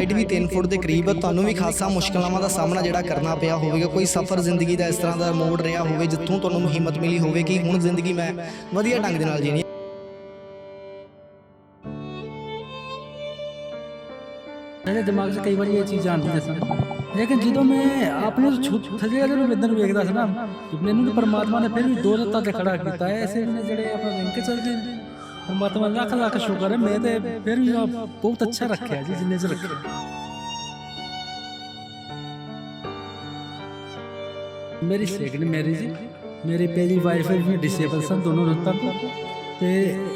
Height ਵੀ 3 ਫੁੱਟ ਦੇ ਕਰੀਬ ਤੁਹਾਨੂੰ ਵੀ ਖਾਸਾ ਮੁਸ਼ਕਲਾਂ ਦਾ ਸਾਹਮਣਾ ਜਿਹੜਾ ਕਰਨਾ ਪਿਆ ਹੋਵੇਗਾ। ਕੋਈ ਸਫ਼ਰ ਜ਼ਿੰਦਗੀ ਦਾ ਇਸ ਤਰ੍ਹਾਂ ਦਾ ਮੋੜ ਰਿਹਾ ਹੋਵੇ, ਜਿੱਥੋਂ ਤੁਹਾਨੂੰ ਹਿੰਮਤ ਮਿਲੀ ਹੋਵੇ ਕਿ ਹੁਣ ਜ਼ਿੰਦਗੀ ਮੈਂ ਵਧੀਆ ਢੰਗ ਦੇ ਨਾਲ ਜੀਣੀ ਹੈ। ਮੇਰੇ ਦਿਮਾਗ 'ਚ ਕਈ ਵਾਰੀ ਇਹ ਚੀਜ਼ਾਂ ਆਉਂਦੀਆਂ ਸਨ ਲੇਕਿਨ ਜਦੋਂ ਮੈਂ ਆਪਣੇ ਥਜੇ ਜਦੋਂ ਵਿਦਨ ਵੇਖਦਾ ਸੀ ਨਾ ਕਿ ਮੈਨੂੰ ਤਾਂ ਪਰਮਾਤਮਾ ਨੇ ਫਿਰ ਵੀ ਦੋ ਲੱਤਾਂ ਤੇ ਖੜਾ ਕੀਤਾ। ਜਿਹੜੇ ਆਪਣਾ ਰਿੰਕ ਚੱਲਦੇ ਪਰਮਾਤਮਾ ਲੱਖ ਲੱਖ ਸ਼ੁਕਰ ਹੈ ਮੈਂ ਤੇ ਫਿਰ ਵੀ ਆਪ ਬਹੁਤ ਅੱਛਾ ਰੱਖਿਆ ਜੀ ਜਿੰਨੇ ਚ ਰੱਖਿਆ। ਮੇਰੀ ਸੈਕਿੰਡ ਮੈਰਿਜ ਮੇਰੀ ਪਹਿਲੀ ਵਾਈਫ ਵੀ ਡਿਸੇਬਲ ਸਨ ਦੋਨੋਂ ਲੱਤਾਂ ਤੋਂ।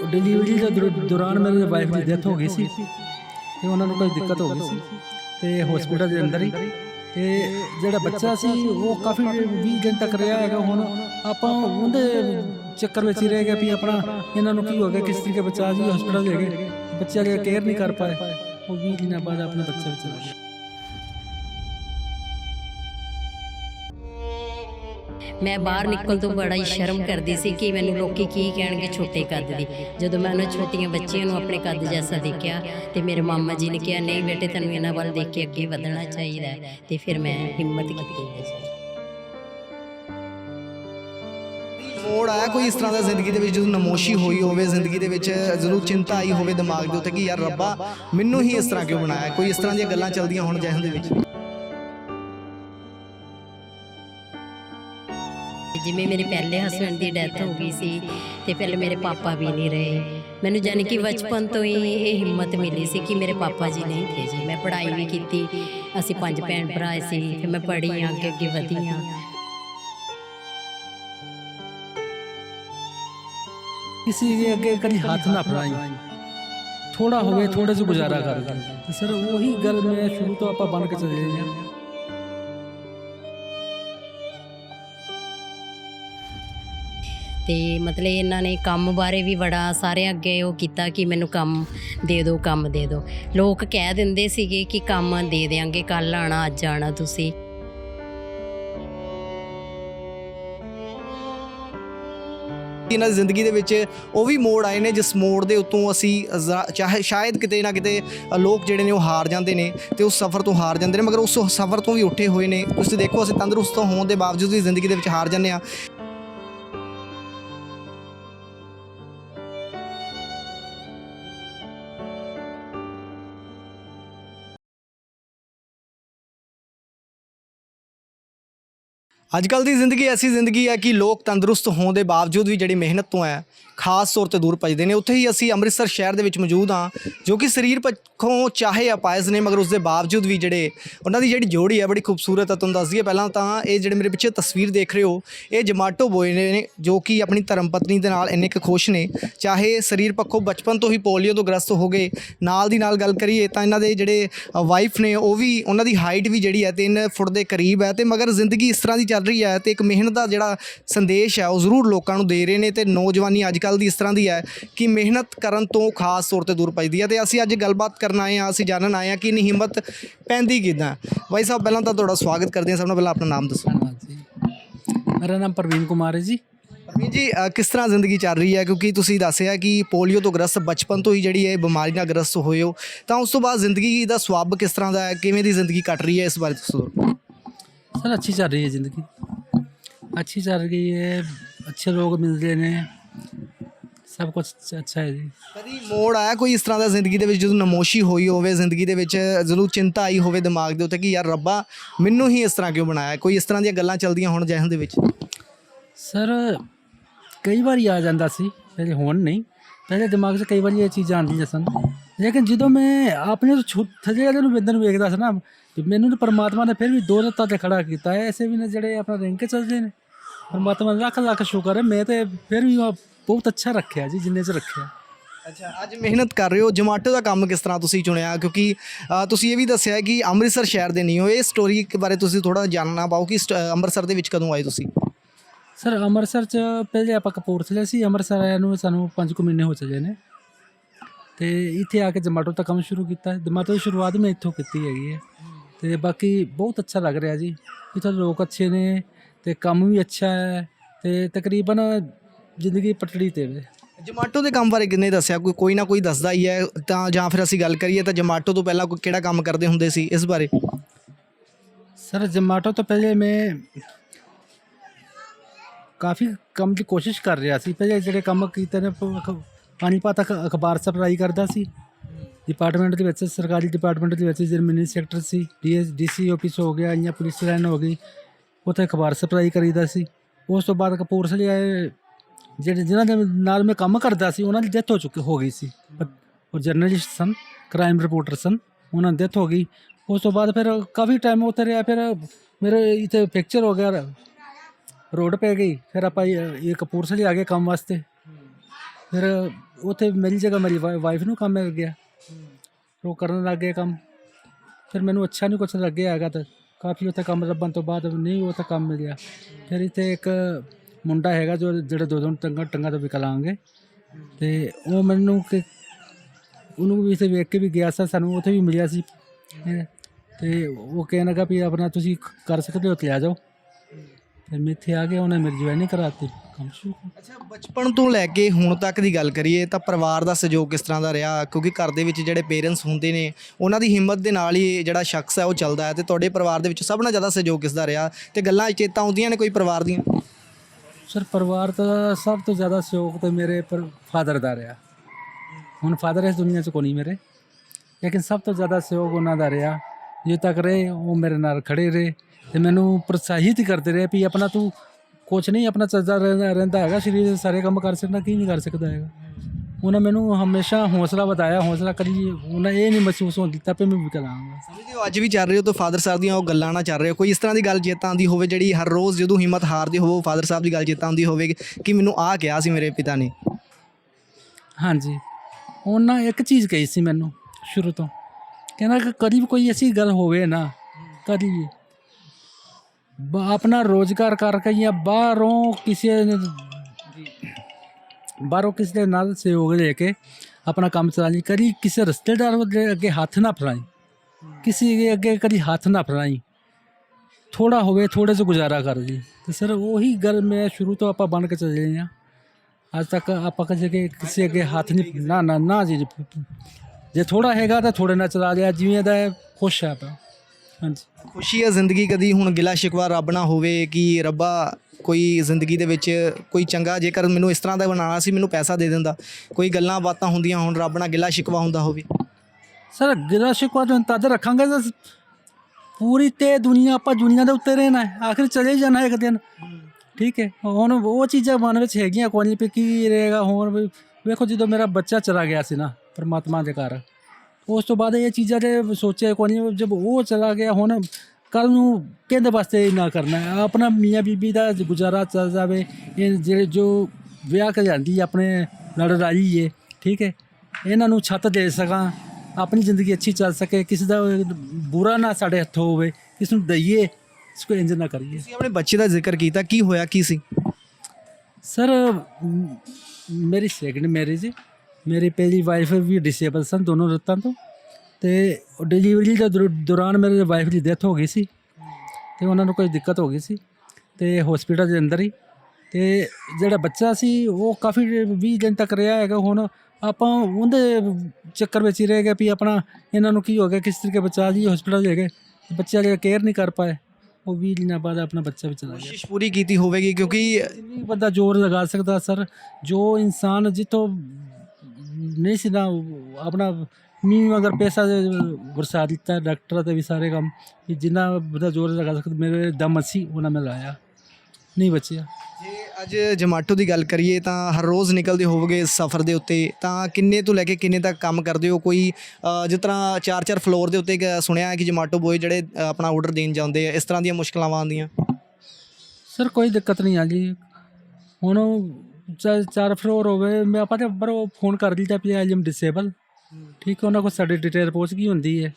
ਡਿਲੀਵਰੀ ਦੇ ਦੌਰ- ਦੌਰਾਨ ਮੇਰੀ ਵਾਈਫ ਦੀ ਡੈਥ ਹੋ ਗਈ ਸੀ। ਤੇ ਉਹਨਾਂ ਨੂੰ ਕੋਈ ਦਿੱਕਤ ਹੋ ਗਈ ਸੀ। ਤੇ ਹਸਪੀਟਲ ਦੇ ਅੰਦਰ ਹੀ ਤੇ ਜਿਹੜਾ ਬੱਚਾ ਸੀ, ਉਹ ਕਾਫੀ 20 ਦਿਨ ਤੱਕ ਰਿਹਾ ਹੈਗਾ। ਹੁਣ ਆਪਾਂ ਉਹਦੇ ਚੱਕਰ ਵਿੱਚ ਹੀ ਰਹਿ ਗਿਆ ਵੀ ਆਪਣਾ, ਇਹਨਾਂ ਨੂੰ ਕੀ ਹੋ ਗਿਆ, ਕਿਸ ਤਰੀਕੇ ਬੱਚਾ ਜੀ ਹਸਪੀਟਲ ਦੇ ਗਏ ਬੱਚੇ ਕੇ ਕੇਅਰ ਨਹੀਂ ਕਰ ਪਾਏ। ਉਹ 20 ਦਿਨਾਂ ਬਾਅਦ ਆਪਣਾ ਬੱਚਾ ਵੀ ਮੈਂ ਬਾਹਰ ਨਿਕਲ ਤੋਂ ਬੜਾ ਹੀ ਸ਼ਰਮ ਕਰਦੀ ਸੀ ਕਿ ਮੈਨੂੰ ਲੋਕੀ ਕੀ ਕਹਿਣਗੇ ਛੋਟੇ ਕੱਦ ਦੀ। ਜਦੋਂ ਮੈਂ ਉਹਨਾਂ ਛੋਟੀਆਂ ਬੱਚੀਆਂ ਨੂੰ ਆਪਣੇ ਕੱਦ ਜੈਸਾ ਦੇਖਿਆ ਤੇ ਮੇਰੇ ਮਾਮਾ ਜੀ ਨੇ ਕਿਹਾ ਨਹੀਂ ਬੇਟੇ ਤੈਨੂੰ ਇਹਨਾਂ ਵੱਲ ਦੇਖ ਕੇ ਅੱਗੇ ਵਧਣਾ ਚਾਹੀਦਾ ਤੇ ਫਿਰ ਮੈਂ ਹਿੰਮਤ ਕੀਤੀ। ਹੈ ਜੀ ਮੋੜ ਆਇਆ ਕੋਈ ਇਸ ਤਰ੍ਹਾਂ ਦਾ ਜ਼ਿੰਦਗੀ ਦੇ ਵਿੱਚ ਜਦੋਂ ਨਮੋਸ਼ੀ ਹੋਈ ਹੋਵੇ ਜ਼ਿੰਦਗੀ ਦੇ ਵਿੱਚ ਜ਼ਰੂਰ ਚਿੰਤਾ ਆਈ ਹੋਵੇ ਦਿਮਾਗ ਦੇ ਉੱਤੇ ਕਿ ਯਾਰ ਰੱਬਾ ਮੈਨੂੰ ਹੀ ਇਸ ਤਰ੍ਹਾਂ ਕਿਉਂ ਬਣਾਇਆ? ਕੋਈ ਇਸ ਤਰ੍ਹਾਂ ਦੀਆਂ ਗੱਲਾਂ ਚੱਲਦੀਆਂ ਹੋਣ ਜਹਨ ਦੇ ਵਿੱਚ ਜਿਵੇਂ ਮੇਰੇ ਪਹਿਲੇ ਹਸਬੰਡ ਦੀ ਡੈਥ ਹੋ ਗਈ ਸੀ ਤੇ ਪਹਿਲੇ ਮੇਰੇ ਪਾਪਾ ਵੀ ਨਹੀਂ ਰਹੇ। ਮੈਨੂੰ ਜਾਣੀ ਕਿ ਬਚਪਨ ਤੋਂ ਹੀ ਇਹ ਹਿੰਮਤ ਮਿਲੀ ਸੀ ਕਿ ਮੇਰੇ ਪਾਪਾ ਜੀ ਨਹੀਂ ਥੇ ਜੀ। ਮੈਂ ਪੜ੍ਹਾਈ ਵੀ ਕੀਤੀ ਅਸੀਂ ਪੰਜ ਭੈਣ ਭਰਾ ਸੀ ਫਿਰ ਮੈਂ ਪੜ੍ਹੀ ਹਾਂ ਅੱਗੇ ਅੱਗੇ ਵਧੀ ਹਾਂ ਕਿਸੇ ਦੇ ਅੱਗੇ ਕਦੀ ਹੱਥ ਨਾ ਫੜਾਈ। ਥੋੜਾ ਹੋਵੇ ਥੋੜੇ ਚ ਗੁਜ਼ਾਰਾ ਕਰ ਤੇ ਸਰ ਉਹੀ ਗੱਲ ਮੈਂ ਸ਼ੁਰੂ ਤੋਂ ਆਪਾਂ ਬਣ ਕੇ ਚੱਲੇ ਹਾਂ। ਤੇ ਮਤਲਬ ਇਹਨਾਂ ਨੇ ਕੰਮ ਬਾਰੇ ਵੀ ਬੜਾ ਸਾਰੇ ਅੱਗੇ ਉਹ ਕੀਤਾ ਕਿ ਮੈਨੂੰ ਕੰਮ ਦੇ ਦਿਓ, ਕੰਮ ਦੇ ਦਿਓ। ਲੋਕ ਕਹਿ ਦਿੰਦੇ ਸੀਗੇ ਕਿ ਕੰਮ ਦੇ ਦੇਾਂਗੇ ਕੱਲ ਆਣਾ ਅੱਜ ਆਣਾ ਤੁਸੀਂ। ਇਹਨਾਂ ਦੀ ਜ਼ਿੰਦਗੀ ਦੇ ਵਿੱਚ ਉਹ ਵੀ ਮੋੜ ਆਏ ਨੇ, ਜਿਸ ਮੋੜ ਦੇ ਉੱਤੋਂ ਅਸੀਂ ਜ਼ਰਾ- ਚਾਹੇ ਸ਼ਾਇਦ ਕਿਤੇ ਨਾ ਕਿਤੇ ਲੋਕ ਜਿਹੜੇ ਨੇ ਉਹ ਹਾਰ ਜਾਂਦੇ ਨੇ ਤੇ ਉਸ ਸਫ਼ਰ ਤੋਂ ਹਾਰ ਜਾਂਦੇ ਨੇ, ਮਗਰ ਉਸ ਸਫ਼ਰ ਤੋਂ ਵੀ ਉੱਠੇ ਹੋਏ ਨੇ। ਤੁਸੀਂ ਦੇਖੋ, ਅਸੀਂ ਤੰਦਰੁਸਤ ਹੋਣ ਦੇ ਬਾਵਜੂਦ ਵੀ ਜ਼ਿੰਦਗੀ ਦੇ ਵਿੱਚ ਹਾਰ ਜਾਂਦੇ ਆ ਅੱਜ ਕੱਲ ਦੀ ਜ਼ਿੰਦਗੀ ਐਸੀ ਜ਼ਿੰਦਗੀ ਹੈ ਕਿ ਲੋਕ ਤੰਦਰੁਸਤ ਹੋਣ ਦੇ ਬਾਵਜੂਦ ਵੀ ਜਿਹੜੀ ਮਿਹਨਤ ਤੋਂ ਹੈ ਖਾਸ ਤੌਰ ਤੇ ਦੂਰ ਭੱਜਦੇ ਨੇ। ਉੱਥੇ ਹੀ ਅਸੀਂ ਅੰਮ੍ਰਿਤਸਰ ਸ਼ਹਿਰ ਦੇ ਵਿੱਚ ਮੌਜੂਦ ਹਾਂ, ਜੋ ਕਿ ਸਰੀਰ ਪੱਖੋਂ ਚਾਹੇ ਅਪਾਇਜ਼ ਨੇ, ਮਗਰ ਉਸ ਦੇ ਬਾਵਜੂਦ ਵੀ ਜਿਹੜੇ ਉਹਨਾਂ ਦੀ ਜਿਹੜੀ ਜੋੜੀ ਹੈ, ਬੜੀ ਖੂਬਸੂਰਤ ਹੈ। ਤੁਹਾਨੂੰ ਦੱਸ ਦਈਏ ਪਹਿਲਾਂ ਤਾਂ ਇਹ ਜਿਹੜੇ ਮੇਰੇ ਪਿੱਛੇ ਤਸਵੀਰ ਦੇਖ ਰਹੇ ਹੋ, ਇਹ ਜਮਾਟੋ ਬੋਏ ਨੇ ਜੋ ਕਿ ਆਪਣੀ ਧਰਮ ਪਤਨੀ ਦੇ ਨਾਲ ਇੰਨੇ ਕੁ ਖੁਸ਼ ਨੇ। ਚਾਹੇ ਸਰੀਰ ਪੱਖੋਂ ਬਚਪਨ ਤੋਂ ਹੀ ਪੋਲੀਓ ਤੋਂ ਗ੍ਰਸਤ ਹੋ ਗਏ, ਨਾਲ ਦੀ ਨਾਲ ਗੱਲ ਕਰੀਏ ਤਾਂ ਇਹਨਾਂ ਦੇ ਜਿਹੜੇ ਵਾਈਫ ਨੇ, ਉਹ ਵੀ ਉਹਨਾਂ ਦੀ ਹਾਈਟ ਵੀ ਜਿਹੜੀ ਹੈ 3 ਫੁੱਟ ਦੇ ਕਰੀਬ ਹੈ ਤੇ ਮਗਰ ਜ਼ਿੰਦਗੀ ਇਸ ਤਰ੍ਹਾਂ ਦੀ ਚੱਲ ਰਹੀ ਹੈ ਤੇ ਇੱਕ ਮਿਹਨਤ ਦਾ ਜਿਹੜਾ ਸੰਦੇਸ਼ ਹੈ, ਉਹ ਜ਼ਰੂਰ ਲੋਕਾਂ ਨੂੰ ਦੇ ਰਹੇ ਨੇ ਤੇ ਨੌਜਵਾਨੀ ਅੱਜ ਕੱਲ ਦੀ ਇਸ ਤਰ੍ਹਾਂ ਦੀ ਹੈ ਕਿ ਮਿਹਨਤ ਕਰਨ ਤੋਂ ਖਾਸ ਤੌਰ ਤੇ ਦੂਰ ਭੱਜਦੀ ਹੈ ਤੇ ਅਸੀਂ ਅੱਜ ਗੱਲਬਾਤ ਕਰਨ ਆਏ ਹਾਂ ਅਸੀਂ ਜਾਣਨ ਆਏ ਹਾਂ ਕਿ ਇੰਨੀ ਹਿੰਮਤ ਪੈਂਦੀ ਕਿੱਦਾਂ ਬਾਈ ਸਾਹਿਬ ਪਹਿਲਾਂ ਤਾਂ ਤੁਹਾਡਾ ਸਵਾਗਤ ਕਰਦੇ ਹਾਂ ਸਭ ਤੋਂ ਪਹਿਲਾਂ ਆਪਣਾ ਨਾਮ ਦੱਸੋ। ਮੇਰਾ ਨਾਮ ਪ੍ਰਵੀਨ ਕੁਮਾਰ ਹੈ ਜੀ। ਪਰਮੀਤ ਜੀ ਕਿਸ ਤਰ੍ਹਾਂ ਜ਼ਿੰਦਗੀ ਚੱਲ ਰਹੀ ਹੈ? ਕਿਉਂਕਿ ਤੁਸੀਂ ਦੱਸਿਆ ਕਿ ਪੋਲੀਓ ਤੋਂ ਗ੍ਰਸਤ ਬਚਪਨ ਤੋਂ ਹੀ ਜਿਹੜੀ ਇਹ ਬਿਮਾਰੀ ਨਾਲ ਗ੍ਰਸਤ ਹੋਏ ਹੋ ਤਾਂ ਉਸ ਤੋਂ ਬਾਅਦ ਜ਼ਿੰਦਗੀ ਦਾ ਸਵਾਬ ਕਿਸ ਤਰ੍ਹਾਂ ਦਾ ਹੈ? ਕਿਵੇਂ ਦੀ ਜ਼ਿੰਦਗੀ ਕੱਟ ਰਹੀ ਹੈ ਇਸ ਬਾਰੇ ਦੱਸੋ ਸਰ ਅੱਛੀ ਚੱਲ ਰਹੀ ਹੈ ਜ਼ਿੰਦਗੀ। ਅੱਛੀ ਚੱਲ ਰਹੀ ਹੈ ਅੱਛੇ ਲੋਕ ਮਿਲਦੇ ਨੇ ਸਭ ਕੁਝ ਅੱਛਾ ਹੈ ਜੀ। ਕਦੀ ਮੋੜ ਆਇਆ ਕੋਈ ਇਸ ਤਰ੍ਹਾਂ ਦਾ ਜ਼ਿੰਦਗੀ ਦੇ ਵਿੱਚ ਜਦੋਂ ਨਮੋਸ਼ੀ ਹੋਈ ਹੋਵੇ ਜ਼ਿੰਦਗੀ ਦੇ ਵਿੱਚ ਜ਼ਰੂਰ ਚਿੰਤਾ ਆਈ ਹੋਵੇ ਦਿਮਾਗ ਦੇ ਉੱਤੇ ਕਿ ਯਾਰ ਰੱਬਾ ਮੈਨੂੰ ਹੀ ਇਸ ਤਰ੍ਹਾਂ ਕਿਉਂ ਬਣਾਇਆ? ਕੋਈ ਇਸ ਤਰ੍ਹਾਂ ਦੀਆਂ ਗੱਲਾਂ ਚੱਲਦੀਆਂ ਹੋਣ ਜਹਨ ਦੇ ਵਿੱਚ? ਸਰ ਕਈ ਵਾਰੀ ਆ ਜਾਂਦਾ ਸੀ ਪਹਿਲੇ ਹੁਣ ਨਹੀਂ। ਪਹਿਲੇ ਦਿਮਾਗ 'ਚ ਕਈ ਵਾਰੀ ਇਹ ਚੀਜ਼ਾਂ ਆਉਂਦੀਆਂ ਸਨ। ਲੇਕਿਨ ਜਦੋਂ ਮੈਂ ਆਪਣੇ ਥਜੇ ਨੂੰ ਵਿਦਨ ਵੇਖਦਾ ਸੀ ਨਾ ਕਿ ਮੈਨੂੰ ਤਾਂ ਪਰਮਾਤਮਾ ਨੇ ਫਿਰ ਵੀ ਦੋ ਲੱਤਾਂ ਤੇ ਖੜਾ ਕੀਤਾ। ਹੈ ਐਸੇ ਵੀ ਨੇ ਜਿਹੜੇ ਆਪਣਾ ਰਿੰਕ ਚੱਲਦੇ ਨੇ। ਪਰਮਾਤਮਾ ਦਾ ਲੱਖ ਲੱਖ ਸ਼ੁਕਰ ਹੈ। ਮੈਂ ਤੇ ਫਿਰ ਵੀ ਆਪ ਬਹੁਤ ਅੱਛਾ ਰੱਖਿਆ ਜੀ ਜਿੰਨੇ 'ਚ ਰੱਖਿਆ। ਅੱਛਾ ਅੱਜ ਮਿਹਨਤ ਕਰ ਰਹੇ ਹੋ। ਜਮਾਟੋ ਦਾ ਕੰਮ ਕਿਸ ਤਰ੍ਹਾਂ ਤੁਸੀਂ ਚੁਣਿਆ? ਕਿਉਂਕਿ ਅ, ਤੁਸੀਂ ਇਹ ਵੀ ਦੱਸਿਆ ਕਿ ਅੰਮ੍ਰਿਤਸਰ ਸ਼ਹਿਰ ਦੇ ਨਹੀਂ ਹੋ। ਇਹ ਸਟੋਰੀ ਬਾਰੇ ਤੁਸੀਂ ਥੋੜਾ ਜਾਣਨਾ ਪਾਓ ਕਿ ਸਟ- ਅੰਮ੍ਰਿਤਸਰ ਦੇ ਵਿੱਚ ਕਦੋਂ ਆਏ ਤੁਸੀਂ? ਸਰ ਅੰਮ੍ਰਿਤਸਰ 'ਚ ਪਹਿਲੇ ਆਪਾਂ ਕਪੂਰਥਲੇ ਸੀ। ਅੰਮ੍ਰਿਤਸਰ ਆਇਆ ਨੂੰ ਸਾਨੂੰ 5 ਕੁ ਮਹੀਨੇ ਹੋ ਚੁੱਕੇ ਨੇ। ਤੇ ਇੱਥੇ ਆ ਕੇ ਜਮਾਟੋ ਦਾ ਕੰਮ ਸ਼ੁਰੂ ਕੀਤਾ। ਜਮਾਟੋ ਦੀ ਸ਼ੁਰੂਆਤ ਮੈਂ ਇੱਥੋਂ ਕੀਤੀ ਹੈਗੀ ਹੈ। ਤੇ ਬਾਕੀ ਬਹੁਤ ਅੱਛਾ ਲੱਗ ਰਿਹਾ ਜੀ। ਇੱਥੇ ਲੋਕ ਅੱਛੇ ਨੇ ਤੇ ਕੰਮ ਵੀ ਅੱਛਾ ਹੈ। ਤੇ ਤਕਰੀਬਨ ਜ਼ਿੰਦਗੀ ਪਟੜੀ ਤੇ ਵੇ ਜਮਾਟੋ ਦੇ ਕੰਮ ਬਾਰੇ ਕਿੰਨੇ ਦੱਸਿਆ ਕੋਈ ਕੋਈ ਨਾ ਕੋਈ ਦੱਸਦਾ ਹੀ ਹੈ ਤਾਂ ਜਾਂ ਫਿਰ ਅਸੀਂ ਗੱਲ ਕਰੀਏ ਤਾਂ ਜਮਾਟੋ ਤੋਂ ਪਹਿਲਾਂ ਕੋਈ ਕਿਹੜਾ ਕੰਮ ਕਰਦੇ ਹੁੰਦੇ ਸੀ ਇਸ ਬਾਰੇ सर जोमेटो ਤੋਂ ਪਹਿਲੇ ਮੈਂ ਕਾਫੀ ਕੰਮ ਦੀ ਕੋਸ਼ਿਸ਼ ਕਰ ਰਿਹਾ ਸੀ ਪਹਿਲੇ ਜਿਹੜੇ ਕੰਮ ਕੀਤੇ ਨੇ ਪ- ਅਖ- ਪਾਣੀਪਤ ਅਖ- ਅਖਬਾਰ ਸਪਲਾਈ ਕਰਦਾ ਸੀ ਡਿਪਾਰਟਮੈਂਟ ਦੇ ਵਿੱਚ ਸਰਕਾਰੀ ਡਿਪਾਰਟਮੈਂਟ ਦੇ ਵਿੱਚ ਜਿਹੜੇ ਮਿਨੀ ਸੈਕਟਰ ਸੀ ਡੀਐਸ ਡੀਸੀ ਆਫਿਸ ਹੋ ਗਿਆ ਜਾਂ ਪੁਲਿਸ ਲਾਈਨ ਹੋ ਗਈ ਉੱਥੇ ਅਖਬਾਰ ਸਪਲਾਈ ਕਰੀਦਾ ਸੀ ਉਸ ਤੋਂ ਬਾਅਦ ਕਪੂਰਥਲੇ ਆਏ ਜਿਹੜੇ ਜਿਨ੍ਹਾਂ ਦੇ ਨਾਲ ਮੈਂ ਕੰਮ ਕਰਦਾ ਸੀ ਉਹਨਾਂ ਦੀ ਡੈਥ ਹੋ ਚੁੱਕੀ ਹੋ ਗਈ ਸੀ। ਉਹ ਜਰਨਲਿਸਟ ਸਨ ਕ੍ਰਾਈਮ ਰਿਪੋਰਟਰ ਸਨ ਉਹਨਾਂ ਦੀ ਡੈਥ ਹੋ ਗਈ। ਉਸ ਤੋਂ ਬਾਅਦ ਫਿਰ ਕਾਫੀ ਟਾਈਮ ਉੱਥੇ ਰਿਹਾ ਫਿਰ ਮੇਰੇ ਇੱਥੇ ਫ੍ਰੈਕਚਰ ਹੋ ਗਿਆ ਰੋਡ ਪੈ ਗਈ। ਫਿਰ ਆਪਾਂ ਇਹ ਕਪੂਰਥਲੇ ਆ ਗਏ ਕੰਮ ਵਾਸਤੇ। ਫਿਰ ਉੱਥੇ ਮੇਰੀ ਜਗ੍ਹਾ ਮੇਰੀ ਵਾਈਫ ਨੂੰ ਕੰਮ ਮਿਲ ਗਿਆ ਉਹ ਕਰਨ ਲੱਗ ਗਏ ਕੰਮ। ਫਿਰ ਮੈਨੂੰ ਅੱਛਾ ਨਹੀਂ ਕੁਛ ਲੱਗਿਆ ਹੈਗਾ ਤਾਂ ਕਾਫੀ ਉੱਥੇ ਕੰਮ ਲੱਭਣ ਤੋਂ ਬਾਅਦ ਨਹੀਂ ਉੱਥੇ ਕੰਮ ਮਿਲਿਆ। ਫਿਰ ਇੱਥੇ ਇੱਕ ਮੁੰਡਾ ਹੈਗਾ ਜੋ ਜਿਹੜੇ ਦੋ ਦੋ ਟੰਗਾ ਟੰਗਾ ਤੋਂ ਵਿਕਲਾਂਗੇ ਤੇ ਉਹ ਮੈਨੂੰ ਕਿ ਉਹਨੂੰ ਵੀ ਇੱਥੇ ਵੇਖ ਕੇ ਵੀ ਗਿਆ ਸੀ, ਸਾਨੂੰ ਉੱਥੇ ਵੀ ਮਿਲਿਆ ਸੀ। ਹੈਂ। ਤੇ ਉਹ ਕਹਿਣ ਲੱਗਾ ਵੀ ਆਪਣਾ ਤੁਸੀਂ ਕਰ ਸਕਦੇ ਹੋ ਤੇ ਆ ਜਾਓ। ਫਿਰ ਮੈਂ ਇੱਥੇ ਆ ਕੇ ਉਹਨੇ ਮੇਰੀ ਜੁਆਇਨਿੰਗ ਕਰਾਤੀ। ਕੰਮ ਸ਼ੁਰੂ ਕਰ- ਅੱਛਾ, ਬਚਪਨ ਤੋਂ ਲੈ ਕੇ ਹੁਣ ਤੱਕ ਦੀ ਗੱਲ ਕਰੀਏ ਤਾਂ ਪਰਿਵਾਰ ਦਾ ਸਹਿਯੋਗ ਕਿਸ ਤਰ੍ਹਾਂ ਦਾ ਰਿਹਾ? ਕਿਉਂਕਿ ਘਰ ਦੇ ਵਿੱਚ ਜਿਹੜੇ ਪੇਰੈਂਟਸ ਹੁੰਦੇ ਨੇ, ਉਹਨਾਂ ਦੀ ਹਿੰਮਤ ਦੇ ਨਾਲ ਹੀ ਜਿਹੜਾ ਸ਼ਖਸ ਹੈ ਉਹ ਚੱਲਦਾ ਹੈ ਤੇ ਤੁਹਾਡੇ ਪਰਿਵਾਰ ਦੇ ਵਿੱਚ ਸਭ ਨਾਲੋਂ ਜ਼ਿਆਦਾ ਸਹਿਯੋਗ ਕਿਸ ਦਾ ਰਿਹਾ? ਤੇ ਗੱਲਾਂ ਚੇਤਾ ਆਉਂਦੀਆਂ ਨੇ ਕੋਈ ਪਰਿਵਾਰ ਦੀਆਂ? ਸਰ, ਪਰਿਵਾਰ ਦਾ ਸਭ ਤੋਂ ਜ਼ਿਆਦਾ ਸਹਿਯੋਗ ਤਾਂ ਮੇਰੇ ਪਰ ਫਾਦਰ ਦਾ ਰਿਹਾ। ਹੁਣ ਫਾਦਰ ਇਸ ਦੁਨੀਆ 'ਚ ਕੋਈ ਨਹੀਂ ਮੇਰੇ। ਲੇਕਿਨ ਸਭ ਤੋਂ ਜ਼ਿਆਦਾ ਸਹਿਯੋਗ ਉਹਨਾਂ ਦਾ ਰਿਹਾ। ਜੇ ਤੱਕ ਰਹੇ, ਉਹ ਮੇਰੇ ਨਾਲ ਖੜੇ ਰਹੇ ਤੇ ਮੈਨੂੰ ਪ੍ਰੋਤਸਾਹਿਤ ਕਰਦੇ ਰਹੇ ਵੀ ਆਪਣਾ ਤੂੰ ਕੁਛ ਨਹੀਂ, ਆਪਣਾ ਚੱਲਦਾ ਰਹਿੰਦਾ ਰਹਿੰਦਾ ਹੈਗਾ, ਸਰੀਰ ਦੇ ਸਾਰੇ ਕੰਮ ਕਰ ਸਕਦਾ, ਕੀ ਨਹੀਂ ਕਰ ਸਕਦਾ ਹੈਗਾ। ਉਹਨਾਂ ਮੈਨੂੰ ਹਮੇਸ਼ਾ ਹੌਸਲਾ ਵਧਾਇਆ ਹੌਸਲਾ ਕਦੀ ਉਹਨਾਂ ਇਹ ਨਹੀਂ ਮਹਿਸੂਸ ਹੋਣ ਦਿੱਤਾ ਵੀ ਮੈਂ ਵਿਕਲਾਂਗਾ ਸਮਝਦੇ ਹੋ ਅੱਜ ਵੀ ਚੱਲ ਰਹੇ ਹੋ ਤਾਂ ਫਾਦਰ ਸਾਹਿਬ ਦੀਆਂ ਉਹ ਗੱਲਾਂ ਨਾ ਚੱਲ ਰਹੇ ਹੋ। ਕੋਈ ਇਸ ਤਰ੍ਹਾਂ ਦੀ ਗੱਲ ਚੇਤਾ ਆਉਂਦੀ ਹੋਵੇ ਜਿਹੜੀ ਹਰ ਰੋਜ਼ ਜਦੋਂ ਹਿੰਮਤ ਹਾਰਦੀ ਹੋਵੇ ਫਾਦਰ ਸਾਹਿਬ ਦੀ ਗੱਲ ਚੇਤਾ ਆਉਂਦੀ ਹੋਵੇ ਕਿ ਮੈਨੂੰ ਆਹ ਕਿਹਾ ਸੀ ਮੇਰੇ ਪਿਤਾ ਨੇ। ਹਾਂਜੀ। ਉਹਨਾਂ ਇੱਕ ਚੀਜ਼ ਕਹੀ ਸੀ ਮੈਨੂੰ ਸ਼ੁਰੂ ਤੋਂ। ਕਹਿੰਦਾ ਕਿ ਕਦੀ ਵੀ ਕੋਈ ਐਸੀ ਗੱਲ ਹੋਵੇ ਨਾ ਕਦੀ ਆਪਣਾ ਰੋਜ਼ਗਾਰ ਕਰਕੇ ਜਾਂ ਬਾਹਰੋਂ ਕਿਸੇ ਬਾਹਰੋਂ ਕਿਸੇ ਦੇ ਨਾਲ ਸਹਿਯੋਗ ਲੈ ਕੇ ਆਪਣਾ ਕੰਮ ਚਲਾਈ, ਕਦੀ ਕਿਸੇ ਰਿਸ਼ਤੇਦਾਰ ਦੇ ਅੱਗੇ ਹੱਥ ਨਾ ਫਲਾਈ ਕਿਸੇ ਦੇ ਅੱਗੇ ਕਦੀ ਹੱਥ ਨਾ ਫਲਾਈ ਥੋੜਾ ਹੋਵੇ ਥੋੜੇ ਤੋਂ ਗੁਜ਼ਾਰਾ ਕਰ ਜੀ। ਤੇ ਸਰ, ਉਹੀ ਗੱਲ ਮੈਂ ਸ਼ੁਰੂ ਤੋਂ ਆਪਾਂ ਬਣ ਕੇ ਚੱਲੇ ਹਾਂ। ਅੱਜ ਤੱਕ ਆਪਾਂ ਕਿਸੇ ਅੱਗੇ ਕਿਸੇ ਅੱਗੇ ਹੱਥ ਨਹੀਂ, ਨਾ ਨਾ ਨਾ ਜੀ। ਜੀ। ਜੇ ਥੋੜਾ ਹੈਗਾ ਤਾਂ ਥੋੜੇ ਨਾਲ ਚਲਾ ਲਿਆ, ਜਿਵੇਂ ਦਾ ਖੁਸ਼ ਹੈ ਆਪਾਂ। ਹਾਂਜੀ। ਖੁਸ਼ੀ ਹੈ ਜ਼ਿੰਦਗੀ ਕਦੀ ਹੁਣ ਗਿਲਾ ਸ਼ਿਕਵਾ ਰੱਬ ਨਾ ਹੋਵੇ ਕਿ ਰੱਬਾ ਕੋਈ ਜ਼ਿੰਦਗੀ ਦੇ ਵਿੱਚ ਕੋਈ ਚੰਗਾ, ਜੇਕਰ ਮੈਨੂੰ ਇਸ ਤਰ੍ਹਾਂ ਦਾ ਬਣਾਉਣਾ ਸੀ, ਮੈਨੂੰ ਪੈਸਾ ਦੇ ਦਿੰਦਾ। ਕੋਈ ਗੱਲਾਂ ਬਾਤਾਂ ਹੁੰਦੀਆਂ ਹੁਣ, ਰੱਬ ਨਾਲ ਗਿਲਾ ਸ਼ਿਕਵਾ ਹੁੰਦਾ ਹੋਵੇ। ਸਰ ਗਿਰਾ ਸ਼ਿਕਵਾ ਤੋਂ ਤਦ ਰੱਖਾਂਗੇ ਤਾਂ ਪੂਰੀ ਤੇ ਦੁਨੀਆ ਆਪਾਂ ਦੁਨੀਆ ਦੇ ਉੱਤੇ ਰਹਿਣਾ ਹੈ। ਆਖਿਰ ਚਲੇ ਹੀ ਜਾਣਾ ਇੱਕ ਦਿਨ। ਠੀਕ ਹੈ। ਹੁਣ ਉਹ ਚੀਜ਼ਾਂ ਮਨ ਵਿੱਚ ਹੈਗੀਆਂ, ਕੋਈ ਨਹੀਂ ਵੀ ਕੀ ਰਹੇਗਾ ਹੁਣ ਵੀ ਵੇਖੋ ਜਦੋਂ ਮੇਰਾ ਬੱਚਾ ਚਲਾ ਗਿਆ ਸੀ ਨਾ, ਪਰਮਾਤਮਾ ਦੇ ਘਰ। ਉਸ ਤੋਂ ਬਾਅਦ ਇਹ ਚੀਜ਼ਾਂ ਦੇ ਸੋਚਿਆ, ਕੋਈ ਨਹੀਂ, ਜਦ ਉਹ ਚਲਾ ਗਿਆ, ਹੁਣ ਕੱਲ ਨੂੰ ਕਿਹਦੇ ਵਾਸਤੇ ਨਾ ਕਰਨਾ ਆਪਣਾ ਮੀਆਂ ਬੀਬੀ ਦਾ ਗੁਜ਼ਾਰਾ ਚੱਲ ਜਾਵੇ ਇਹ ਜਿਹੜੇ ਜੋ ਵਿਆਹ ਕੇ ਜਾਂਦੀ ਆਪਣੇ ਨਾਲ ਰਾਜੀ ਏ ਠੀਕ ਹੈ ਇਹਨਾਂ ਨੂੰ ਛੱਤ ਦੇ ਸਕਾਂ ਆਪਣੀ ਜ਼ਿੰਦਗੀ ਅੱਛੀ ਚੱਲ ਸਕੇ ਕਿਸੇ ਦਾ ਬੁਰਾ ਨਾ ਸਾਡੇ ਹੱਥੋਂ ਹੋਵੇ ਕਿਸ ਨੂੰ ਦਈਏ ਇਸ ਕੋ ਇੰਜ ਨਾ ਕਰੀਏ। ਤੁਸੀਂ ਆਪਣੇ ਬੱਚੇ ਦਾ ਜ਼ਿਕਰ ਕੀਤਾ ਕੀ ਹੋਇਆ ਕੀ ਸੀ? ਸਰ ਮੇਰੀ ਸੈਕਿੰਡ ਮੈਰਿਜ ਮੇਰੀ ਪਹਿਲੀ ਵਾਈਫ ਵੀ ਡਿਸੇਬਲ ਸਨ ਦੋਨੋਂ ਲੱਤਾਂ ਤੋਂ। ਤੇ ਡਿਲੀਵਰੀ ਦੇ ਦੌਰ- ਦੌਰਾਨ ਮੇਰੇ ਵਾਈਫ ਦੀ ਡੈਥ ਹੋ ਗਈ ਸੀ ਤੇ ਉਹਨਾਂ ਨੂੰ ਕੋਈ ਦਿੱਕਤ ਹੋ ਗਈ ਸੀ ਤੇ ਹਸਪੀਟਲ ਦੇ ਅੰਦਰ ਹੀ ਤੇ ਜਿਹੜਾ ਬੱਚਾ ਸੀ ਉਹ ਕਾਫੀ 20 ਦਿਨ ਤੱਕ ਰਿਹਾ ਹੈਗਾ ਹੁਣ ਆਪਾਂ ਉਹਦੇ ਚੱਕਰ ਵਿੱਚ ਹੀ ਰਹਿ ਗਏ ਵੀ ਆਪਣਾ ਇਹਨਾਂ ਨੂੰ ਕੀ ਹੋ ਗਿਆ ਕਿਸ ਤਰੀਕੇ ਬਚਾ ਲਈ ਹਸਪੀਟਲ ਲੈ ਗਏ ਬੱਚਾ ਜਿਹੜਾ ਕੇਅਰ ਨਹੀਂ ਕਰ ਪਾਏ ਉਹ 20 ਦਿਨਾਂ ਬਾਅਦ ਆਪਣਾ ਬੱਚਾ ਵੀ ਚਲਾ ਗਿਆ। ਕੋਸ਼ਿਸ਼ ਪੂਰੀ ਕੀਤੀ ਹੋਵੇਗੀ ਕਿਉਂਕਿ ਨਹੀਂ ਬੰਦਾ ਜ਼ੋਰ ਲਗਾ ਸਕਦਾ ਸਰ ਜੋ ਇਨਸਾਨ ਜਿੱਥੋਂ ਨਹੀਂ ਸੀ ਨਾ ਉਹ ਆਪਣਾ ਮੀਂਹ ਅਗਰ ਪੈਸਾ ਵਰਸਾ ਦਿੱਤਾ ਡਾਕਟਰ ਤੇ ਵੀ ਸਾਰੇ ਕੰਮ ਕਿ ਜਿੰਨਾ ਬੰਦਾ ਜ਼ੋਰ ਲਗਾ ਸਕਦਾ ਮੇਰੇ ਦਮ ਸੀ ਉਹਨਾਂ ਮੈਂ ਲਾਇਆ। ਨਹੀਂ ਬਚਿਆ। ਜੇ ਅੱਜ ਜਮਾਟੋ ਦੀ ਗੱਲ ਕਰੀਏ ਤਾਂ ਹਰ ਰੋਜ਼ ਨਿਕਲਦੇ ਹੋਵੋਗੇ ਸਫ਼ਰ ਦੇ ਉੱਤੇ ਤਾਂ ਕਿੰਨੇ ਤੋਂ ਲੈ ਕੇ ਕਿੰਨੇ ਤੱਕ ਕੰਮ ਕਰਦੇ ਹੋ? ਕੋਈ ਅ, ਜਿਸ ਤਰ੍ਹਾਂ ਚਾਰ ਚਾਰ ਫਲੋਰ ਦੇ ਉੱਤੇ ਸੁਣਿਆ ਹੈ ਕਿ ਜਮਾਟੋ ਬੋਏ ਜਿਹੜੇ ਅ, ਆਪਣਾ ਆਰਡਰ ਦੇਣ ਜਾਂਦੇ ਆ ਇਸ ਤਰ੍ਹਾਂ ਦੀਆਂ ਮੁਸ਼ਕਲਾਂ ਆਉਂਦੀਆਂ? ਸਰ ਕੋਈ ਦਿੱਕਤ ਨਹੀਂ ਆ ਜੀ ਹੁਣ ਚਾਰ ਫਲੋਰ ਹੋਵੇ ਮੈਂ ਆਪਾਂ ਤੇ ਪਰ ਉਹ ਫੋਨ ਕਰ ਦਿੱਤਾ ਵੀ ਆਈ ਐਮ ਡਿਸੇਬਲ ਠੀਕ ਹੈ ਉਹਨਾਂ ਕੋਲ ਸਾਡੀ ਡਿਟੇਲ ਪਹੁੰਚ ਗਈ ਹੁੰਦੀ ਹੈ।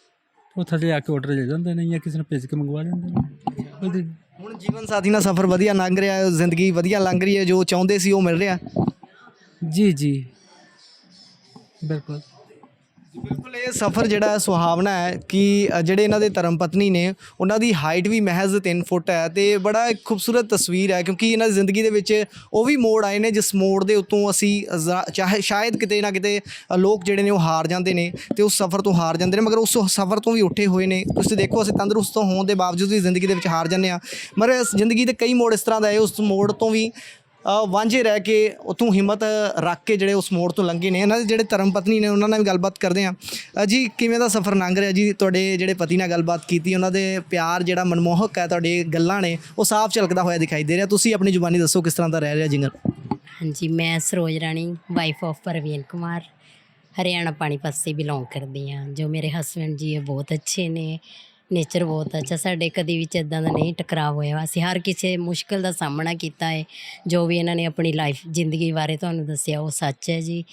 ਉਹ ਥੱਲੇ ਆ ਕੇ ਆਰਡਰ ਲੈ ਜਾਂਦੇ ਨੇ ਜਾਂ ਕਿਸੇ ਨੂੰ ਭੇਜ ਕੇ ਮੰਗਵਾ ਲੈਂਦੇ ਨੇ। ਹੁਣ ਜੀਵਨ ਸਾਥੀ ਨਾਲ ਸਫ਼ਰ ਵਧੀਆ ਲੰਘ ਰਿਹਾ ਹੈ ਜ਼ਿੰਦਗੀ ਵਧੀਆ ਲੰਘ ਰਹੀ ਹੈ ਜੋ ਚਾਹੁੰਦੇ ਸੀ ਉਹ ਮਿਲ ਰਿਹਾ। ਜੀ ਜੀ। ਬਿਲਕੁਲ। ਬਿਲਕੁਲ, ਇਹ ਸਫ਼ਰ ਜਿਹੜਾ ਹੈ, ਸੁਹਾਵਣਾ ਹੈ ਕਿ ਜਿਹੜੇ ਇਹਨਾਂ ਦੇ ਧਰਮ ਪਤਨੀ ਨੇ, ਉਹਨਾਂ ਦੀ ਹਾਈਟ ਵੀ ਮਹਿਜ਼ 3 ਫੁੱਟ ਹੈ ਤੇ ਬੜਾ ਇੱਕ ਖੂਬਸੂਰਤ ਤਸਵੀਰ ਹੈ ਕਿਉਂਕਿ ਇਹਨਾਂ ਦੀ ਜ਼ਿੰਦਗੀ ਦੇ ਵਿੱਚ ਉਹ ਵੀ ਮੋੜ ਆਏ ਨੇ, ਜਿਸ ਮੋੜ ਦੇ ਉੱਤੋਂ ਅਸੀਂ ਜ਼ਰਾ- ਚਾਹੇ, ਸ਼ਾਇਦ ਕਿਤੇ ਨਾ ਕਿਤੇ ਲੋਕ ਜਿਹੜੇ ਨੇ ਉਹ ਹਾਰ ਜਾਂਦੇ ਨੇ ਤੇ ਉਸ ਸਫ਼ਰ ਤੋਂ ਹਾਰ ਜਾਂਦੇ ਨੇ, ਮਗਰ ਉਸ ਸਫ਼ਰ ਤੋਂ ਵੀ ਉੱਠੇ ਹੋਏ ਨੇ। ਤੁਸੀਂ ਦੇਖੋ, ਅਸੀਂ ਤੰਦਰੁਸਤ ਹੋਣ ਦੇ ਬਾਵਜੂਦ ਵੀ ਜ਼ਿੰਦਗੀ ਦੇ ਵਿੱਚ ਹਾਰ ਜਾਂਦੇ ਆ ਮਗਰ ਇਸ ਜ਼ਿੰਦਗੀ ਦੇ ਕਈ ਮੋੜ ਇਸ ਤਰ੍ਹਾਂ ਦਾ ਹੈ, ਉਸ ਮੋੜ ਤੋਂ ਵੀ ਵਾਂਝੇ ਰਹਿ ਕੇ ਉਤੋਂ ਹਿੰਮਤ ਰੱਖ ਕੇ ਜਿਹੜੇ ਉਸ ਮੋੜ ਤੋਂ ਲੰਘੇ ਨੇ। ਇਹਨਾਂ ਦੇ ਜਿਹੜੇ ਧਰਮ ਪਤਨੀ ਨੇ, ਉਹਨਾਂ ਨਾਲ ਵੀ ਗੱਲਬਾਤ ਕਰਦੇ ਆ ਜੀ, ਕਿਵੇਂ ਦਾ ਸਫ਼ਰ ਲੰਘ ਰਿਹਾ ਜੀ? ਤੁਹਾਡੇ ਜਿਹੜੇ ਪਤੀ ਨਾਲ ਗੱਲਬਾਤ ਕੀਤੀ, ਉਹਨਾਂ ਦੇ ਪਿਆਰ ਜਿਹੜਾ ਮਨਮੋਹਕ ਹੈ, ਤੁਹਾਡੇ ਗੱਲਾਂ ਨੇ, ਉਹ ਸਾਫ਼ ਝਲਕਦਾ ਹੋਇਆ ਦਿਖਾਈ ਦੇ ਰਿਹਾ। ਤੁਸੀਂ ਆਪਣੀ ਜ਼ੁਬਾਨੀ ਦੱਸੋ ਕਿਸ ਤਰ੍ਹਾਂ ਦਾ ਰਹਿ ਰਿਹਾ ਜਿੰਗਲ? ਹਾਂਜੀ, ਮੈਂ ਸਰੋਜ ਰਾਣੀ ਵਾਈਫ ਆਫ ਪਰਵੀਨ ਕੁਮਾਰ। ਹਰਿਆਣਾ ਪਾਣੀਪਤ ਸੇ ਬਿਲੋਂਗ ਕਰਦੀ ਹਾਂ। ਜੋ ਮੇਰੇ ਹਸਬੰਡ ਜੀ ਇਹ ਬਹੁਤ ਅੱਛੇ ਨੇ। ਨੇਚਰ ਬਹੁਤ ਅੱਛਾ, ਸਾਡੇ ਕਦੀ ਵਿੱਚ ਇਦਾਂ ਦਾ ਨਹੀਂ ਟਕਰਾਅ ਹੋਇਆ ਅਸੀਂ ਹਰ ਕਿਸੇ ਮੁਸ਼ਕਲ ਦਾ ਸਾਹਮਣਾ ਕੀਤਾ ਹੈ, ਜੋ ਵੀ ਇਹਨਾਂ ਨੇ ਆਪਣੀ ਲਾਈਫ ਜ਼ਿੰਦਗੀ ਬਾਰੇ ਤੁਹਾਨੂੰ ਦੱਸਿਆ, ਉਹ ਸੱਚ ਹੈ ਜੀ।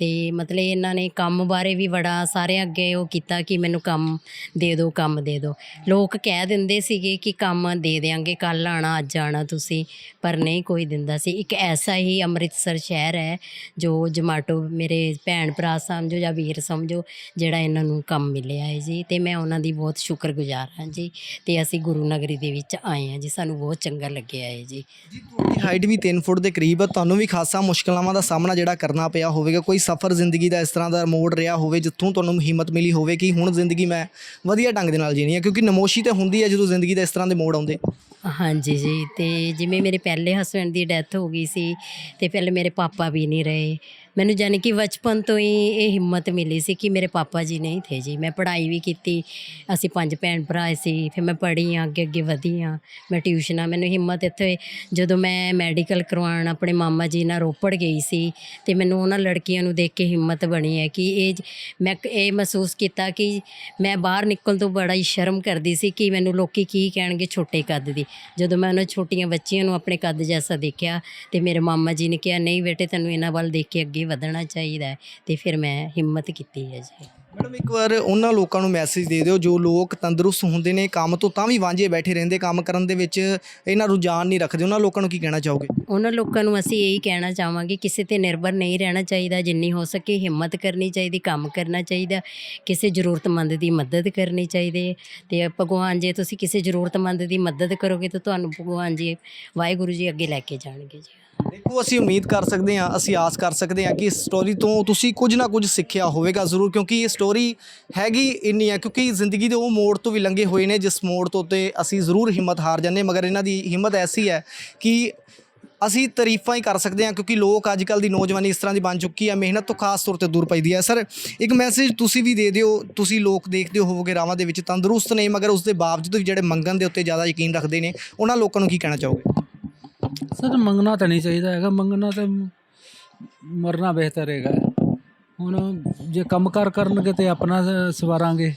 ਤੇ ਮਤਲਬ ਇਹਨਾਂ ਨੇ ਕੰਮ ਬਾਰੇ ਵੀ ਬੜਾ ਸਾਰਿਆਂ ਅੱਗੇ ਉਹ ਕੀਤਾ ਕਿ ਮੈਨੂੰ ਕੰਮ ਦੇ ਦਿਓ, ਕੰਮ ਦੇ ਦਿਓ। ਲੋਕ ਕਹਿ ਦਿੰਦੇ ਸੀਗੇ ਕਿ ਕੰਮ ਦੇ ਦੇਾਂਗੇ ਕੱਲ ਆਣਾ ਅੱਜ ਆਣਾ ਤੁਸੀਂ, ਪਰ ਨਹੀਂ ਕੋਈ ਦਿੰਦਾ ਸੀ। ਇੱਕ ਐਸਾ ਹੀ ਅੰਮ੍ਰਿਤਸਰ ਸ਼ਹਿਰ ਹੈ, ਜੋ ਜਮਾਟੋ ਮੇਰੇ ਭੈਣ ਭਰਾ ਸਮਝੋ ਜਾਂ ਵੀਰ ਸਮਝੋ, ਜਿਹੜਾ ਇਹਨਾਂ ਨੂੰ ਕੰਮ ਮਿਲਿਆ ਹੈ ਜੀ। ਤੇ ਮੈਂ ਉਹਨਾਂ ਦੀ ਬਹੁਤ ਸ਼ੁਕਰਗੁਜ਼ਾਰ ਹਾਂ ਜੀ। ਤੇ ਅਸੀਂ ਗੁਰੂ ਨਗਰੀ ਦੇ ਵਿੱਚ ਆਏ ਹਾਂ ਜੀ। ਸਾਨੂੰ ਬਹੁਤ ਚੰਗਾ ਲੱਗਿਆ ਹੈ ਜੀ। ਜੀ, ਤੁਹਾਡੀ ਹਾਈਟ ਵੀ 3 ਫੁੱਟ ਦੇ ਕਰੀਬ ਹੈ। ਤੁਹਾਨੂੰ ਵੀ ਖਾਸਾ ਮੁਸ਼ਕਲਾਂ ਦਾ ਸਾਹਮਣਾ ਜਿਹੜਾ ਕਰਨਾ ਪਿਆ ਹੋਵੇਗਾ। ਕੋਈ ਸਫ਼ਰ ਜ਼ਿੰਦਗੀ ਦਾ ਇਸ ਤਰ੍ਹਾਂ ਦਾ ਮੋੜ ਰਿਹਾ ਹੋਵੇ, ਜਿੱਥੋਂ ਤੁਹਾਨੂੰ ਹਿੰਮਤ ਮਿਲੀ ਹੋਵੇ ਕਿ ਹੁਣ ਜ਼ਿੰਦਗੀ ਮੈਂ ਵਧੀਆ ਢੰਗ ਦੇ ਨਾਲ ਜੀਣੀ ਹੈ, ਕਿਉਂਕਿ ਨਮੋਸ਼ੀ ਤੇ ਹੁੰਦੀ ਹੈ ਜਦੋਂ ਜ਼ਿੰਦਗੀ ਦੇ ਇਸ ਤਰ੍ਹਾਂ ਦੇ ਮੋੜ ਆਉਂਦੇ। ਹਾਂਜੀ ਜੀ, ਤੇ ਜਿਵੇਂ ਮੇਰੇ ਪਹਿਲੇ ਹਸਬੰਡ ਦੀ ਡੈਥ ਹੋ ਗਈ ਸੀ, ਤੇ ਪਹਿਲੇ ਮੇਰੇ ਪਾਪਾ ਵੀ ਨਹੀਂ ਰਹੇ ਮੈਨੂੰ ਜਾਣੀ ਕਿ ਬਚਪਨ ਤੋਂ ਹੀ ਇਹ ਹਿੰਮਤ ਮਿਲੀ ਸੀ ਕਿ ਮੇਰੇ ਪਾਪਾ ਜੀ ਨਹੀਂ ਥੇ ਜੀ। ਮੈਂ ਪੜ੍ਹਾਈ ਵੀ ਕੀਤੀ, ਅਸੀਂ ਪੰਜ ਭੈਣ ਭਰਾ ਸੀ, ਫਿਰ ਮੈਂ ਪੜ੍ਹੀ ਹਾਂ ਅੱਗੇ ਅੱਗੇ ਵਧੀ ਹਾਂ ਮੈਂ ਟਿਊਸ਼ਨਾਂ, ਮੈਨੂੰ ਹਿੰਮਤ ਇੱਥੇ ਜਦੋਂ ਮੈਂ ਮੈਡੀਕਲ ਕਰਵਾਉਣ ਆਪਣੇ ਮਾਮਾ ਜੀ ਨਾਲ ਰੋਪੜ ਗਈ ਸੀ ਤੇ ਮੈਨੂੰ ਉਹਨਾਂ ਲੜਕੀਆਂ ਨੂੰ ਦੇਖ ਕੇ ਹਿੰਮਤ ਬਣੀ ਹੈ ਕਿ ਇਹ ਜ- ਮੈਂ ਇਹ ਮਹਿਸੂਸ ਕੀਤਾ ਕਿ ਮੈਂ ਬਾਹਰ ਨਿਕਲਣ ਤੋਂ ਬੜਾ ਹੀ ਸ਼ਰਮ ਕਰਦੀ ਸੀ ਕਿ ਮੈਨੂੰ ਲੋਕੀ ਕੀ ਕਹਿਣਗੇ ਛੋਟੇ ਕੱਦ ਦੀ। ਜਦੋਂ ਮੈਂ ਉਹਨਾਂ ਛੋਟੀਆਂ ਬੱਚੀਆਂ ਨੂੰ ਆਪਣੇ ਕੱਦ ਜੈਸਾ ਦੇਖਿਆ ਤੇ ਮੇਰੇ ਮਾਮਾ ਜੀ ਨੇ ਕਿਹਾ, ਨਹੀਂ ਬੇਟੇ, ਤੈਨੂੰ ਇਹਨਾਂ ਵੱਲ ਦੇਖ ਕੇ ਅੱਗੇ ਵਧਣਾ ਚਾਹੀਦਾ ਹੈ ਤੇ ਫਿਰ ਮੈਂ ਹਿੰਮਤ ਕੀਤੀ ਹੈ ਜੀ। ਮੈਡਮ ਇੱਕ ਵਾਰ ਉਹਨਾਂ ਲੋਕਾਂ ਨੂੰ ਮੈਸੇਜ ਦੇ ਦਿਓ ਜੋ ਲੋਕ ਤੰਦਰੁਸਤ ਹੁੰਦੇ ਨੇ ਕੰਮ ਤੋਂ ਤਾਂ ਵੀ ਵਾਂਝੇ ਬੈਠੇ ਰਹਿੰਦੇ ਕੰਮ ਕਰਨ ਦੇ ਵਿੱਚ ਇਹਨਾਂ ਰੁਝਾਨ ਨਹੀਂ ਰੱਖਦੇ। ਉਹਨਾਂ ਲੋਕਾਂ ਨੂੰ ਕੀ ਕਹਿਣਾ ਚਾਹੋਗੇ? ਉਹਨਾਂ ਲੋਕਾਂ ਨੂੰ ਅਸੀਂ ਇਹੀ ਕਹਿਣਾ ਚਾਹਾਂਗੇ ਕਿਸੇ ਤੇ ਨਿਰਭਰ ਨਹੀਂ ਰਹਿਣਾ ਚਾਹੀਦਾ ਜਿੰਨੀ ਹੋ ਸਕੇ ਹਿੰਮਤ ਕਰਨੀ ਚਾਹੀਦੀ ਕੰਮ ਕਰਨਾ ਚਾਹੀਦਾ ਕਿਸੇ ਜ਼ਰੂਰਤਮੰਦ ਦੀ ਮਦਦ ਕਰਨੀ ਚਾਹੀਦੀ ਹੈ। ਤੇ ਭਗਵਾਨ ਜੇ ਤੁਸੀਂ ਕਿਸੇ ਜ਼ਰੂਰਤਮੰਦ ਦੀ ਮਦਦ ਕਰੋਗੇ ਤਾਂ ਤੁਹਾਨੂੰ ਭਗਵਾਨ ਜੀ ਵਾਹਿਗੁਰੂ ਜੀ ਅੱਗੇ ਲੈ ਕੇ ਜਾਣਗੇ ਜੀ। ਦੇਖੋ, ਅਸੀਂ ਉਮੀਦ ਕਰ ਸਕਦੇ ਹਾਂ, ਅਸੀਂ ਆਸ ਕਰ ਸਕਦੇ ਹਾਂ ਕਿ ਇਸ ਸਟੋਰੀ ਤੋਂ ਤੁਸੀਂ ਕੁਝ ਨਾ ਕੁਝ ਸਿੱਖਿਆ ਹੋਵੇਗਾ ਜ਼ਰੂਰ, ਕਿਉਂਕਿ ਇਹ ਸਟੋਰੀ ਹੈਗੀ ਇੰਨੀ ਹੈ, ਕਿਉਂਕਿ ਜ਼ਿੰਦਗੀ ਦੇ ਉਹ ਮੋੜ ਤੋਂ ਵੀ ਲੰਘੇ ਹੋਏ ਨੇ, ਜਿਸ ਮੋੜ ਤੋਂ ਤੇ ਅਸੀਂ ਜ਼ਰੂਰ ਹਿੰਮਤ ਹਾਰ ਜਾਂਦੇ ਮਗਰ ਇਹਨਾਂ ਦੀ ਹਿੰਮਤ ਐਸੀ ਹੈ ਕਿ ਅਸੀਂ ਤਾਰੀਫਾਂ ਹੀ ਕਰ ਸਕਦੇ ਹਾਂ, ਕਿਉਂਕਿ ਲੋਕ ਅੱਜ ਕੱਲ ਦੀ ਨੌਜਵਾਨੀ ਇਸ ਤਰ੍ਹਾਂ ਦੀ ਬਣ ਚੁੱਕੀ ਹੈ, ਮਿਹਨਤ ਤੋਂ ਖਾਸ ਤੌਰ ਤੇ ਦੂਰ ਪਈਦੀ ਹੈ। ਸਰ, ਇੱਕ ਮੈਸੇਜ ਤੁਸੀਂ ਵੀ ਦੇ ਦਿਓ, ਤੁਸੀਂ ਲੋਕ ਦੇਖਦੇ ਹੋਵੋਗੇ ਰਾਵਾਂ ਦੇ ਵਿੱਚ ਤੰਦਰੁਸਤ ਨੇ, ਮਗਰ ਉਸ ਦੇ ਬਾਵਜੂਦ ਵੀ ਜਿਹੜੇ ਮੰਗਣ ਦੇ ਉੱਤੇ ਜ਼ਿਆਦਾ ਯਕੀਨ ਰੱਖਦੇ ਨੇ, ਉਹਨਾਂ ਲੋਕਾਂ ਨੂੰ ਕੀ ਕਹਿਣਾ ਚਾਹੋਗੇ? ਸਰ ਮੰਗਣਾ ਤਾਂ ਨਹੀਂ ਚਾਹੀਦਾ ਹੈਗਾ ਮੰਗਣਾ ਤਾਂ ਮਰਨਾ ਬਿਹਤਰ ਹੈਗਾ। ਹੁਣ ਜੇ ਕੰਮਕਾਰ ਕਰਨਗੇ ਤੇ ਆਪਣਾ ਸਵਾਰਾਂਗੇ।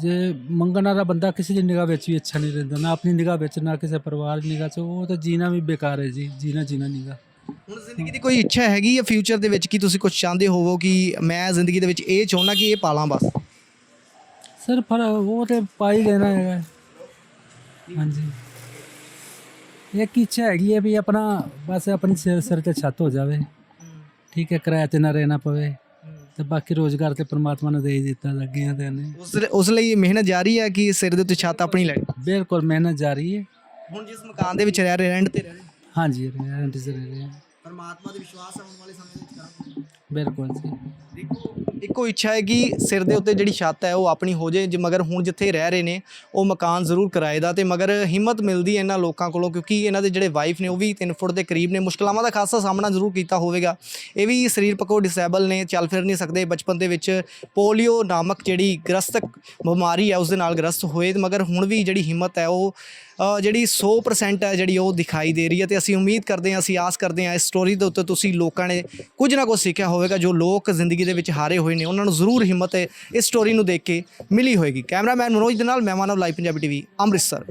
ਜੇ ਮੰਗਣ ਵਾਲਾ ਬੰਦਾ ਕਿਸੇ ਦੀ ਨਿਗਾਹ ਵਿੱਚ ਵੀ ਅੱਛਾ ਨਹੀਂ ਰਹਿੰਦਾ ਨਾ ਆਪਣੀ ਨਿਗਾਹ ਵਿੱਚ ਨਾ ਕਿਸੇ ਪਰਿਵਾਰ ਦੀ ਨਿਗਾਹ 'ਚ ਉਹ ਤਾਂ ਜੀਣਾ ਵੀ ਬੇਕਾਰ ਹੈ ਜੀ ਜੀਣਾ ਜੀਣਾ ਨਹੀਂਗਾ ਹੁਣ ਜ਼ਿੰਦਗੀ ਦੀ ਕੋਈ ਇੱਛਾ ਹੈਗੀ ਹੈ ਫਿਊਚਰ ਦੇ ਵਿੱਚ ਕਿ ਤੁਸੀਂ ਕੁਝ ਚਾਹੁੰਦੇ ਹੋਵੋ ਕਿ ਮੈਂ ਜ਼ਿੰਦਗੀ ਦੇ ਵਿੱਚ ਇਹ ਚਾਹੁੰਦਾ ਕਿ ਇਹ ਪਾਲਾਂ ਬਸ? ਸਰ ਪਰ ਉਹ ਤੇ ਪਾ ਹੀ ਲੈਣਾ ਹੈਗਾ। ਹਾਂਜੀ। ਇੱਕ ਇੱਛਾ ਹੈਗੀ ਹੈ ਵੀ ਆਪਣਾ ਬਸ ਆਪਣੀ ਸਿਰ ਸਿਰ ਤੇ ਛੱਤ ਹੋ ਜਾਵੇ। ਠੀਕ ਹੈ ਕਿਰਾਏ ਤੇ ਨਾ ਰਹਿਣਾ ਪਵੇ। ਤੇ ਬਾਕੀ ਰੋਜ਼ਗਾਰ ਤੇ ਪ੍ਰਮਾਤਮਾ ਨੇ ਦੇ ਹੀ ਦਿੱਤਾ ਲੱਗੀਆਂ ਤੇ ਨੇ ਉਸ ਉਸ ਲਈ ਮਿਹਨਤ ਜਾਰੀ ਹੈ ਕਿ ਸਿਰ ਦੇ ਉੱਤੇ ਛੱਤ ਆਪਣੀ ਲੈ ਬਿਲਕੁਲ ਮਿਹਨਤ ਜਾਰੀ ਹੈ। ਹੁਣ ਜਿਸ ਮਕਾਨ ਦੇ ਵਿੱਚ ਰਹਿ ਰਹੇ ਰੈਂਟ ਤੇ ਰਹਿ ਰਹੇ ਹਾਂਜੀ ਰੈਂਟ ਤੇ ਰਹਿ ਰਹੇ। ਹਾਂ ਪਰਮਾਤਮਾ ਦੇ ਵਿਸ਼ਵਾਸ ਆਉਣ ਵਾਲੇ ਸਮੇਂ ਵਿੱਚ ਕਰਾਂਗੇ। ਬਿਲਕੁਲ ਜੀ। ਦੇਖੋ ਇੱਕੋ ਇੱਛਾ ਹੈ ਕਿ ਸਿਰ ਦੇ ਉੱਤੇ ਜਿਹੜੀ ਛੱਤ ਹੈ, ਉਹ ਆਪਣੀ ਹੋ ਜੇ ਜੇ ਮਗਰ ਹੁਣ ਜਿੱਥੇ ਰਹਿ ਰਹੇ ਨੇ, ਉਹ ਮਕਾਨ ਜ਼ਰੂਰ ਕਿਰਾਏ ਦਾ ਤੇ ਮਗਰ ਹਿੰਮਤ ਮਿਲਦੀ ਹੈ ਇਹਨਾਂ ਲੋਕਾਂ ਕੋਲੋਂ, ਕਿਉਂਕਿ ਇਹਨਾਂ ਦੇ ਜਿਹੜੇ ਵਾਈਫ ਨੇ, ਉਹ ਵੀ 3 ਫੁੱਟ ਦੇ ਕਰੀਬ ਨੇ, ਮੁਸ਼ਕਲਾਵਾਂ ਦਾ ਖਾਸਾ ਸਾਹਮਣਾ ਜ਼ਰੂਰ ਕੀਤਾ ਹੋਵੇਗਾ। ਇਹ ਵੀ ਸਰੀਰ ਪੱਖੋਂ ਡਿਸੇਬਲ ਨੇ, ਚੱਲ ਫਿਰ ਨਹੀਂ ਸਕਦੇ। ਬਚਪਨ ਦੇ ਵਿੱਚ ਪੋਲੀਓ ਨਾਮਕ ਜਿਹੜੀ ਗ੍ਰਸਤ ਬਿਮਾਰੀ ਹੈ ਉਸ ਦੇ ਨਾਲ ਗ੍ਰਸਤ ਹੋਏ ਮਗਰ ਹੁਣ ਵੀ ਜਿਹੜੀ ਹਿੰਮਤ ਹੈ, ਉਹ ਜਿਹੜੀ 100% ਹੈ, ਜਿਹੜੀ ਉਹ ਦਿਖਾਈ ਦੇ ਰਹੀ ਹੈ। ਤੇ ਅਸੀਂ ਉਮੀਦ ਕਰਦੇ ਹਾਂ, ਅਸੀਂ ਆਸ ਕਰਦੇ ਹਾਂ, ਇਸ ਸਟੋਰੀ ਦੇ ਉੱਤੇ ਤੁਸੀਂ ਲੋਕਾਂ ਨੇ ਕੁਝ ਨਾ ਕੁਝ ਸਿੱਖਿਆ ਹੋਵੇਗਾ, ਜੋ ਲੋਕ ਜ਼ਿੰਦਗੀ ਦੇ ਵਿੱਚ ਹਾਰੇ ਹੋਏ ਨੇ, ਉਹਨਾਂ ਨੂੰ ਜ਼ਰੂਰ ਹਿੰਮਤ ਇਸ ਸਟੋਰੀ ਨੂੰ ਦੇਖ ਕੇ ਮਿਲੀ ਹੋਏਗੀ। ਕੈਮਰਾਮੈਨ ਮਨੋਜ ਦੇ ਨਾਲ, ਮੈਂ ਮਾਨਵ, ਲਾਈਵ ਪੰਜਾਬੀ ਟੀਵੀ, ਅੰਮ੍ਰਿਤਸਰ।